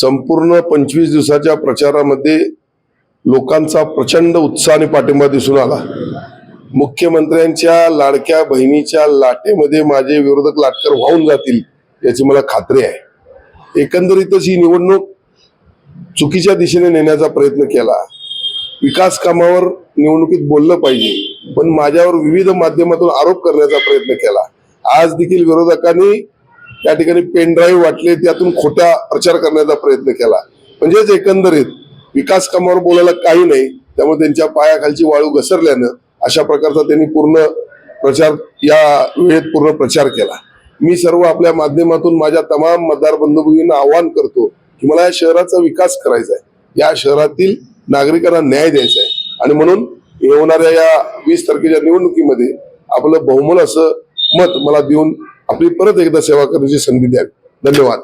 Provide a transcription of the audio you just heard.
संपूर्ण पंचवीस दिवसाच्या प्रचारामध्ये लोकांचा प्रचंड उत्साह आणि पाठिंबा दिसून आला. मुख्यमंत्र्यांच्या लाडक्या बहिणीच्या लाटेमध्ये माझे विरोधक लाटकर वाहून जातील याची मला खात्री आहे. एकंदरीतच ही निवडणूक चुकीच्या दिशेने नेण्याचा प्रयत्न केला. विकास कामावर निवडणुकीत बोललं पाहिजे पण माझ्यावर विविध माध्यमातून आरोप करण्याचा प्रयत्न केला. आज देखील विरोधकांनी त्या ठिकाणी पेन ड्राईव्ह वाटले त्यातून खोट्या प्रचार करण्याचा प्रयत्न केला. म्हणजेच एकंदरीत विकास कामावर बोलायला काही नाही त्यामुळे त्यांच्या पायाखालची वाळू घसरल्यानं अशा प्रकारचा त्यांनी पूर्ण प्रचार या वेळेत पूर्ण प्रचार केला. मी सर्व आपल्या माध्यमातून माझ्या तमाम मतदार बंधू भगिनींना आवाहन करतो की मला या शहराचा विकास करायचा आहे. या शहरातील नागरिकांना न्याय द्यायचा आहे. आणि म्हणून येणाऱ्या या वीस तारखेच्या निवडणुकीमध्ये आपलं बहुमोल असं मत मला देऊन आपली परत एकदा सेवा करण्याची संधी द्यावी. धन्यवाद.